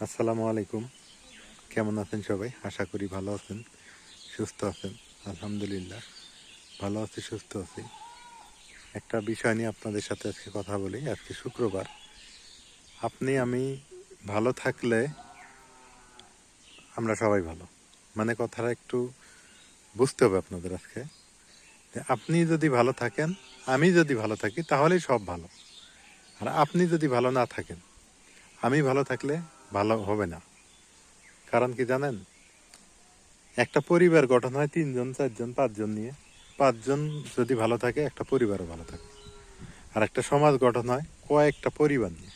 আসসালামু আলাইকুম। কেমন আছেন সবাই? আশা করি ভালো আছেন, সুস্থ আছেন, আলহামদুলিল্লাহ। ভালো আছি, সুস্থ আছি। একটা বিষয় নিয়ে আপনাদের সাথে আজকে কথা বলি, আজকে শুক্রবার। আপনি, আমি ভালো থাকলে আমরা সবাই ভালো। মানে কথাটা একটু বুঝতে হবে আপনাদের আজকে। আপনি যদি ভালো থাকেন, আমি যদি ভালো থাকি, তাহলেই সব ভালো। আর আপনি যদি ভালো না থাকেন, আমি ভালো থাকলে ভালো হবে না। কারণ কি জানেন? একটা পরিবার গঠন হয় তিনজন, চারজন, পাঁচজন নিয়ে। পাঁচজন যদি ভালো থাকে, একটা পরিবারও ভালো থাকে। আর একটা সমাজ গঠন হয় কয়েকটা পরিবার নিয়ে।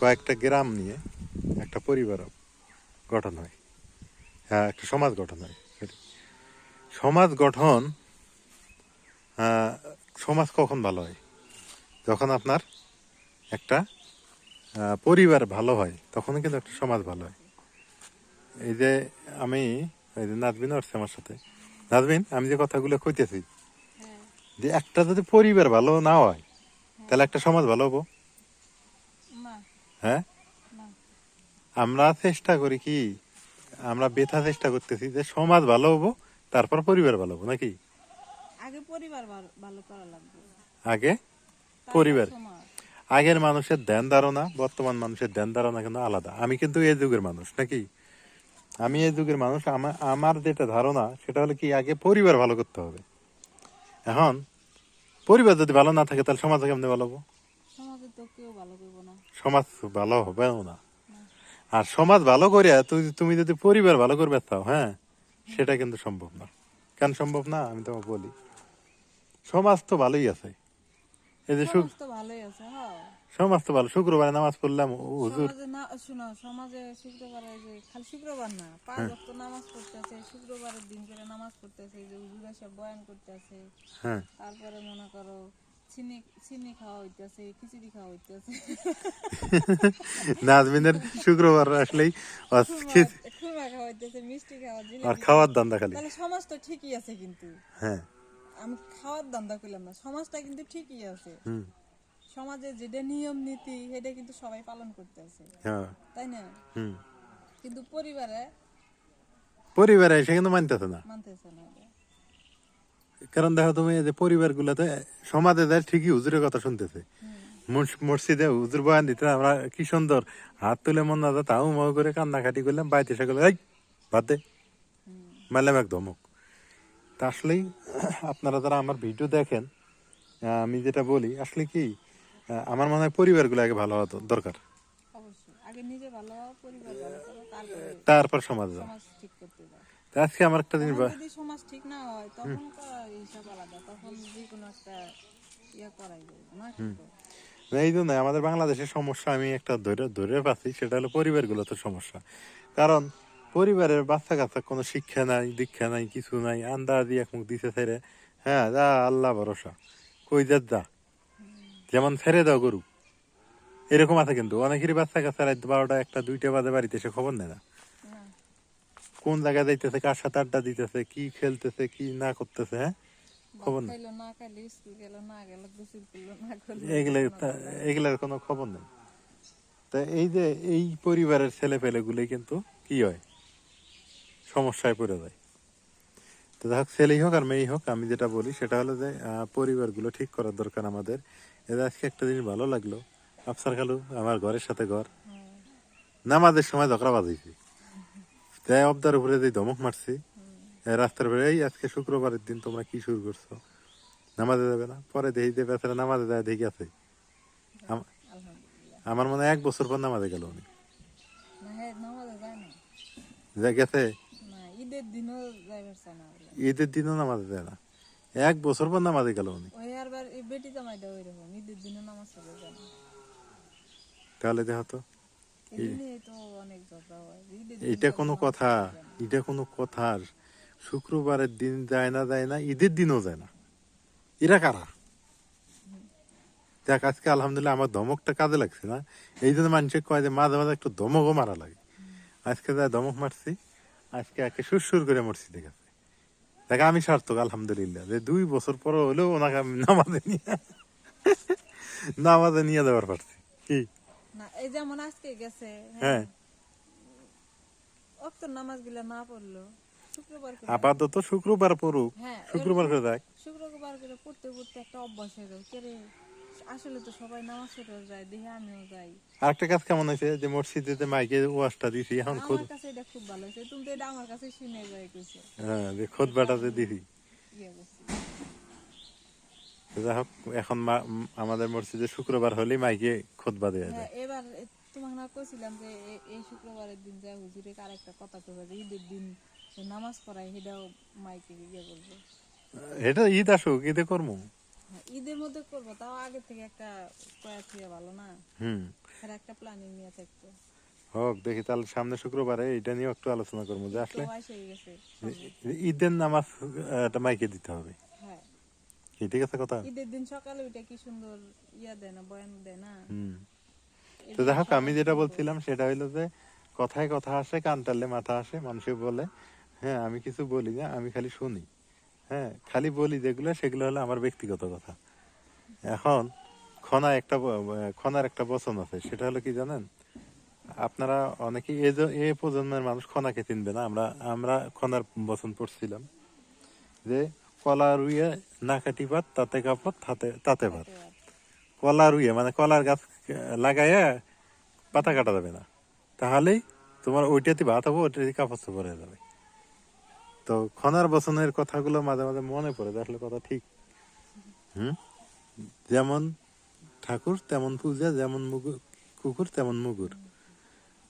কয়েকটা গ্রাম নিয়ে একটা পরিবারও গঠন হয়। হ্যাঁ একটা সমাজ গঠন হয়। সমাজ গঠন সমাজ কখন ভালো হয়? যখন আপনার একটা পরিবার ভালো হয় তখন কিন্তু একটা সমাজ ভালো হয়। এই যে আমি এই যে নাজবিন আসছে আমার সাথে। নাজবিন আমি যে কথাগুলো কইতেছি যে একটা যদি পরিবার ভালো না হয় তাহলে একটা সমাজ ভালো হব? হ্যাঁ? আমরা চেষ্টা করি কি আমরা বেথা চেষ্টা করতেছি যে সমাজ ভালো হব তারপর পরিবার ভালো হব নাকি? আগে পরিবার ভালো- করা লাগবে। আগে পরিবার। আগের মানুষের ধ্যান ধারণা বর্তমান মানুষের ধ্যান ধারণা কিন্তু আলাদা। আমি কিন্তু এই যুগের মানুষ নাকি? আমি এই যুগের মানুষ আমার আমার যেটা ধারণা সেটা হলো কি আগে পরিবার ভালো করতে হবে। এখন পরিবার যদি ভালো না থাকে তাহলে সমাজ কেমনি ভালো হব? সমাজে ভালো হবেও না। আর সমাজ ভালো করে তুমি তুমি যদি পরিবার ভালো করবে তাও হ্যাঁ? সেটা কিন্তু সম্ভব না। কেন সম্ভব না? আমি তোমাকে বলি। সমাজ তো ভালোই আছে। এই যে শু- ভালোই আছে হ্যাঁ। সমাজ তো ভালো শুক্রবারে নামাজ পড়লাম হুজুর না শুনো সমাজে শুক্রবারে যে খালি শুক্রবার না পাঁচ হ্যাঁ। ওয়াক্ত নামাজ পড়তেছে শুক্রবারের দিন করে নামাজ পড়তেছে যে হুজুরা সব বয়ান করতেছে। হ্যাঁ। তারপরে মনে করো চিনি চিনি খাওয়া হইতেছে খিচুড়ি খাওয়া হইতেছে। নাজমিনের শুক্রবার আসলেই খাওয়া হইতেছে মিষ্টি খাওয়া আর খাওয়ার দান্দা খালি। তাহলে সমাজ তো ঠিকই আছে কিন্তু। হ্যাঁ। আমি খাওয়ার দান্দা করলাম না। সমাজটা কিন্তু ঠিকই আছে। হুম। সমাজে যেটা নিয়ম নীতি সেটা কিন্তু সবাই পালন করতে আছে। হ্যাঁ। তাই না? কিন্তু পরিবারে পরিবারে এসে কিন্তু মানতেছে না। মানতেছে না। কারণ দেখো তুমি যে পরিবার গুলাতে সমাজে যায় ঠিকই হুজুরের কথা শুনতেছে। মসজিদে হুজুর বয়ান দিতে আমরা কি সুন্দর হাত তুলে মন না তাও মাও করে কান্নাকাটি করলাম বাইতে এসে গেলো এই বাদ দে। মারলাম এক ধমক তা আসলেই আপনারা যারা আমার ভিডিও দেখেন আমি যেটা বলি আসলে কি আমার মনে হয় পরিবারগুলো আগে ভালো হওয়া দরকার তারপরে সমাজ আজকে আমার একটা জিনিস সমাজ ঠিক না হয় তখন আলাদা তখন যে কোনো একটা ইয়া করাই এই জন্য আমাদের বাংলাদেশের সমস্যা আমি একটা ধরে ধরে পাচ্ছি সেটা হলো পরিবারগুলোতে সমস্যা। কারণ পরিবারের বাচ্চা কাচ্চা কোনো শিক্ষা নাই দীক্ষা নাই কিছু নাই আন্দাজি এক মুখ দিছে ছেড়ে। হ্যাঁ যা আল্লাহ ভরসা। কই যাত যা। যেমন ছেড়ে দাও গরু। এরকম আছে কিন্তু। অনেকেরই বাচ্চা কাচ্চা রাত বারোটা একটা দুইটা বাজে বাড়িতে এসে খবর নেয় না। কোন জায়গায় যাইতেছে কার সাথে আড্ডা দিতেছে কি খেলতেছে কি না করতেছে হ্যাঁ? খবর নেই। এগুলার কোনো খবর নেই। তা এই যে এই পরিবারের ছেলে পেলেগুলোই কিন্তু কি হয়? সমস্যায় পড়ে যায়। তো দেখ ছেলেই হোক আর মেয়েই হোক আমি যেটা বলি সেটা হলো যে পরিবারগুলো ঠিক করার দরকার আমাদের। এদের আজকে একটা জিনিস ভালো লাগল। আফসার খালু আমার ঘরের সাথে ঘর। নামাজের সময় ঝগড়া বাজাইছি তাই অবদার উপরে যে ধমক মারছি রাস্তার উপরে এই আজকে শুক্রবারের দিন তোমরা কি শুরু করছ? নামাজে যাবে না। পরে দেখি যে বেচারা নামাজে যায় দেখি আছে। আমার মনে হয় এক বছর পর নামাজে গেল উনি। গেছে ঈদের দিনও নামাজে যায় না। এক বছর পর নামাজে গেল উনি। তাহলে দেখো তো এটা কোনো কথা। এটা কোনো কথা শুক্রবারের দিন যায় না যায় না ঈদের দিনও যায় না। এরা কারা? দেখ আজকে আলহামদুলিল্লাহ আমার ধমকটা কাজে লাগছে না। এই জন্য মানুষের কয় যে মাঝে মাঝে একটু ধমকও মারা লাগে। আজকে যা ধমক মারছি। আজকে একে সুরসুর করে মরছি দেখাচ্ছে দেখ আমি সার্থক আলহামদুলিল্লাহ। যে দুই বছর পর হলেও ওনাকে আমি নামাজে নিয়ে নামাজে নিয়ে যাওয়ার পারছি। কি? না এই যেমন আজকে গেছে হ্যাঁ। অক্তর নামাজগুলা না পড়ল আপাতত শুক্রবার পড়ুক। হ্যাঁ শুক্রবার করে দেখ। শুক্রবার করে পড়তে পড়তে একটা অভ্যাস হয়ে গেল। কেরে আসলে তো সবাই নামাজ যায় দেখে আমিও যাই। আরেকটা কাজ কেমন হয়েছে? যে মসজিদে মাইকে ওয়াজটা দিছি এখন খোদ আমার কাছে এটা খুব ভালো হয়েছে। তুমি তো এটা আমার কাছে শুনে যায় কইছে হ্যাঁ যে খোদ বাটাতে দিছি। যাই হোক এখন আমাদের মসজিদে শুক্রবার হলেই মাইকে খোদবা দেওয়া হ্যাঁ যায় এবার তোমাকে না কইছিলাম যে এই শুক্রবারের দিন যা হুজুরে আরেকটা কথা কইবে যে ঈদের দিন নামাজ পড়ায় সেটাও মাইকে ইয়ে করব এটা ঈদ আসুক ঈদে করব হ্যাঁ, ঈদের মধ্যে করব তাও আগে থেকে একটা কয়া থেকে ভালো না? হুম। আর একটা প্ল্যানিং নিয়ে থাকতো হোক দেখি তাহলে সামনে শুক্রবারে এটা নিয়ে একটু আলোচনা করব যে আসলে হয়ে। ঈদের নামাজ একটা মাইকে দিতে হবে। হ্যাঁ। কি ঠিক আছে কথা? ঈদের দিন সকালে ওইটা কি সুন্দর ইয়া দেয় না বয়ান দেয় না? হুম। তো যাই হোক আমি যেটা বলছিলাম সেটা হইল যে কথায় কথা আসে কান টানলে মাথা আসে মানুষে বলে। হ্যাঁ আমি কিছু বলি না আমি খালি শুনি। হ্যাঁ খালি বলি যেগুলো, সেগুলো হলো আমার ব্যক্তিগত কথা। এখন খনা একটা খনার একটা বচন আছে, সেটা হলো কি জানেন? আপনারা অনেকে এ প্রজন্মের মানুষ খনাকে চিনবে না, আমরা আমরা খনার বচন পড়ছিলাম যে কলা রুইয়ে না কাটিপাত তাতে কাপড় তাতে তাতে ভাত। কলা রুইয়ে মানে কলার গাছ লাগাইয়া পাতা কাটা যাবে না। তাহলেই তোমার ওইটাতে ভাত হব, ওইটাতে কাপড় চোপড় হয়ে যাবে। তো খনার বসনের কথাগুলো মাঝে মাঝে মনে পড়ে আসলে কথা ঠিক। হুম? যেমন ঠাকুর তেমন পূজা যেমন মুগুর কুকুর তেমন মুগুর।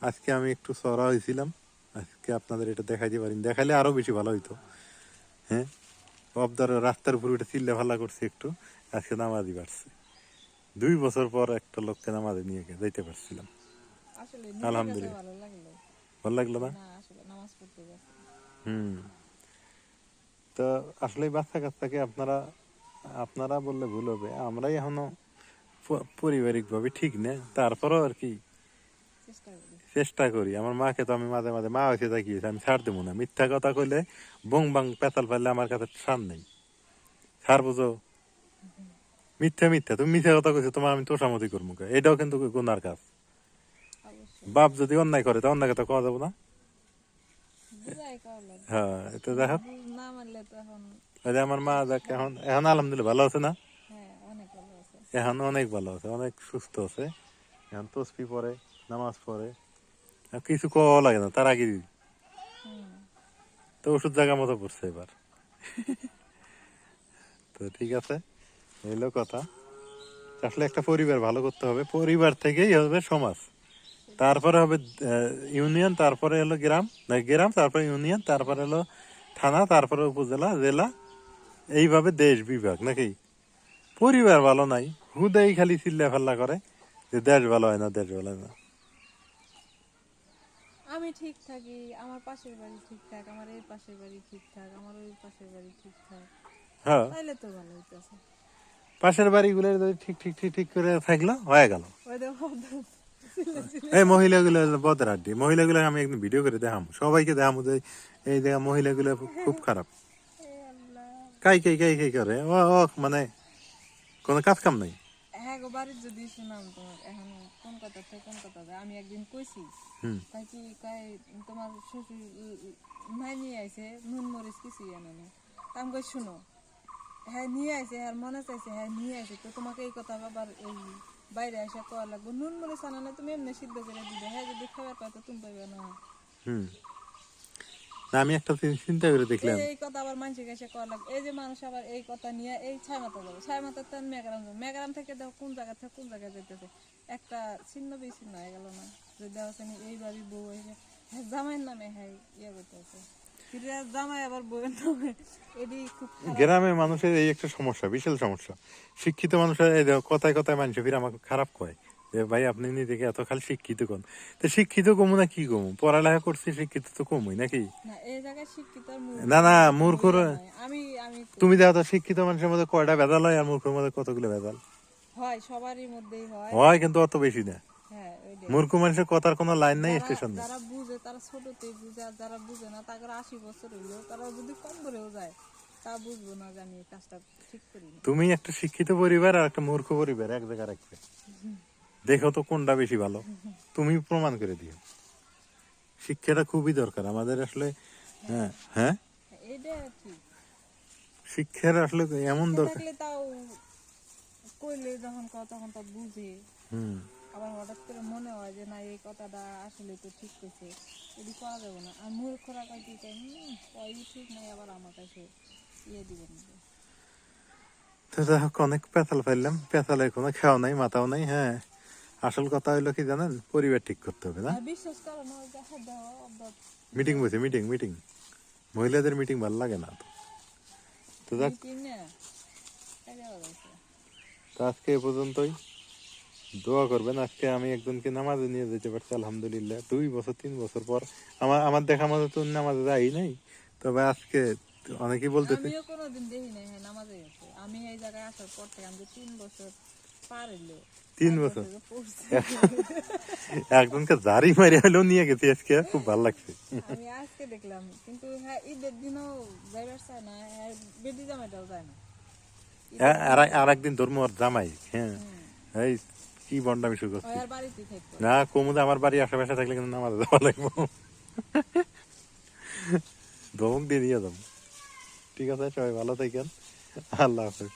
আজকে আমি একটু সরা হয়েছিলাম আজকে আপনাদের এটা দেখাইতে পারি। দেখালে আরও বেশি ভালো হইতো। হ্যাঁ? অবদার রাস্তার উপর উঠে চিল্লে ভাল্লা করছে একটু। আজকে নামাজি পারছে দুই বছর পর একটা লোককে নামাজে নিয়ে গিয়ে যাইতে পারছিলাম। আলহামদুলিল্লাহ। ভালো লাগল। না? হুম। তো আসলে বাচ্চা কাচ্চাকে আপনারা আপনারা বললে ভুল হবে। আমরাই এখনও পারিবারিক ভাবে ঠিক না। তারপরও আর কি চেষ্টা করি। আমার মাকে তো আমি মাঝে মাঝে মা হয়েছে তাকিয়েছি আমি ছাড় দেবো না। মিথ্যা কথা কইলে বং বাং পেতাল পারলে আমার কাছে সার নেই। ছাড় বুঝো? মিথ্যা মিথ্যা। তুমি মিথ্যা কথা কইছো তোমার আমি তোষামতি করব। এটাও কিন্তু গুনার কাজ। বাপ যদি অন্যায় করে তা অন্যায় কথা কওয়া যাব না। হ্যাঁ এটা দেখো না মানলে তো এখন ওই আমার মা দেখ এখন এখন আলহামদুলিল্লাহ ভালো আছে না? হ্যাঁ অনেক ভালো আছে। এখন অনেক ভালো আছে অনেক সুস্থ আছে। এখন পড়ে নামাজ পড়ে। কিছু লাগে না তার আগে তো ওষুধ জায়গা মতো পড়ছে এবার। তো ঠিক আছে এইলো কথা। আসলে একটা পরিবার ভালো করতে হবে পরিবার থেকেই হবে সমাজ। তারপরে হবে ইউনিয়ন তারপরে হলো গ্রাম গ্রাম তারপরে ইউনিয়ন তারপরে হলো থানা তারপরে উপজেলা জেলা এইভাবে দেশ বিভাগ নাকি? পরিবার ভালো নাই হুদাই খালি চিল্লা ফাল্লা করে যে দেশ ভালো হয় না দেশ ভালো হয় না। আমি ঠিক থাকি আমার পাশের বাড়ি ঠিকঠাক আমার এই পাশের বাড়ি ঠিকঠাক আমার ওই পাশের বাড়ি ঠিকঠাক হ্যাঁ। তাইলে তো ভালো হইতেছে। পাশের বাড়িগুলো যদি ঠিক ঠিক ঠিক ঠিক করে থাকল হয়ে গেল। ওই দেখো এই মহিলাগুলো বদের আড্ডি মহিলাগুলো আমি একদিন ভিডিও করে দেখাম। সবাইকে দেখাম যে এই দেখা মহিলাগুলো খুব খারাপ। কাই কাই কাই কাই করে? ও ও মানে কোনো কাজ কাম নাই? হ্যাঁ গো বাড়ির যদি শুনাম তোমার এখন কোন কথা থেকে কোন কথা যায়? আমি একদিন কইছি তাই কি কয় তোমার শ্বশুর নিয়ে আইছে নুন মরিচ আনে না আমি কই শুনো হ্যাঁ নিয়ে আইছে হ্যাঁ মনে চাইছে হ্যাঁ নিয়ে আইছে। তো তোমাকে এই কথা আবার এই বাইরে এসে কওয়া লাগবে। নুন মরিচ আনা না তুমি এমনি সিদ্ধ করে দিবে। হ্যাঁ যদি খাবার পায় তো তুমি পাইবে না। হুম। আমি একটা চিন্তা করে দেখলাম। এই- কথা আবার মানুষের কাছে কওয়া লাগবে। এই যে মানুষ আবার এই কথা নিয়ে এই ছয় মাথা যাবে ছয় মাথা তো মেঘারাম যাবে মেঘারাম থেকে দেখো কোন জায়গা থেকে কোন জায়গায় যেতেছে একটা ছিন্ন বিচ্ছিন্ন হয়ে গেল না। যে দেওয়া শ্রেণি এই বাড়ি বউ এসে হ্যাঁ জামাইয়ের নামে হ্যাঁ ইয়ে করতেছে। গ্রামের মানুষের এই একটা সমস্যা বিশাল সমস্যা। শিক্ষিত মানুষের এই কথায় কথায় মানুষ ফিরে আমাকে খারাপ কয়। যে ভাই আপনি নিজেকে এত খালি শিক্ষিত কোন তো শিক্ষিত কমু না কি কমু? পড়ালেখা করছি শিক্ষিত তো কমই নাকি? না মূর্খ। না আমি তুমি দেখো তো শিক্ষিত মানুষের মধ্যে কয়টা ভেজাল হয় আর মূর্খের মধ্যে কতগুলো ভেজাল হয় সবারই মধ্যেই হয়। হয় কিন্তু অত বেশি না। মূর্খ মানুষের কথার কোনো লাইন নাই স্টেশন যারা বুঝে তারা ছোটতেই বুঝে আর যারা বুঝে না তাদের আশি বছর হইল তারা যদি কম করেও যায় তা বুঝব না এই কাজটা ঠিক করি তুমি একটা শিক্ষিত পরিবার আর একটা মূর্খ পরিবার এক জায়গায় রাখবে। দেখো তো কোনটা বেশি ভালো। তুমি প্রমাণ করে দিও। শিক্ষাটা খুবই দরকার। আমাদের আসলে হ্যাঁ হ্যাঁ? শিক্ষার আসলে এমন দরকার। তাও কইলে যখন তখন তা বুঝে। হুম। আবার হঠাৎ করে মনে হয় যে না এই কথাটা আসলে তো ঠিক কইছে এটি করা যাবে না। আর মূর্খরা কয় কি কয় কয়ই ঠিক নাই আবার আমার কাছে ইয়ে দিবেন তো যাই হোক অনেক পেঁচাল পাইলাম পেঁচালে কোনো খাওয়া নাই মাথাও নাই হ্যাঁ। আসল কথা হইল কি জানেন? পরিবার ঠিক করতে হবে না? বিশ্বাস করো না মিটিং বসে মিটিং মিটিং মহিলাদের মিটিং ভালো লাগে না তো। তো আজকে এ পর্যন্তই। দোয়া করবেন আজকে আমি একজনকে নামাজে নিয়ে যেতে পারছি আলহামদুলিল্লাহ। দুই বছর তিন বছর পর আমার আমার দেখা মতো তো নামাজে যাই নাই। তবে আজকে অনেকেই বলতেছে আমিও কোনোদিন দেখি নাই হ্যাঁ নামাজে গেছে। আমি এই জায়গায় আসার পর থেকে আমি তিন বছর পার হইল তিন বছর? একজনকে জারি মারি হলেও নিয়ে গেছি আজকে খুব ভালো লাগছে। আমি আজকে দেখলাম কিন্তু হ্যাঁ ঈদের দিনও যাইবার চায় না হ্যাঁ বেদি জামাইটাও যায় না। আর একদিন ধর্ম আর জামাই হ্যাঁ। এই কি বন্ডামি শুরু করছি? না কুমুদ আমার বাড়ি আশেপাশে থাকলে কিন্তু নামাজ দেওয়া লাগবো। ধমক দিয়ে দিয়ে যাব। ঠিক আছে সবাই ভালো থাকেন। আল্লাহ হাফেজ।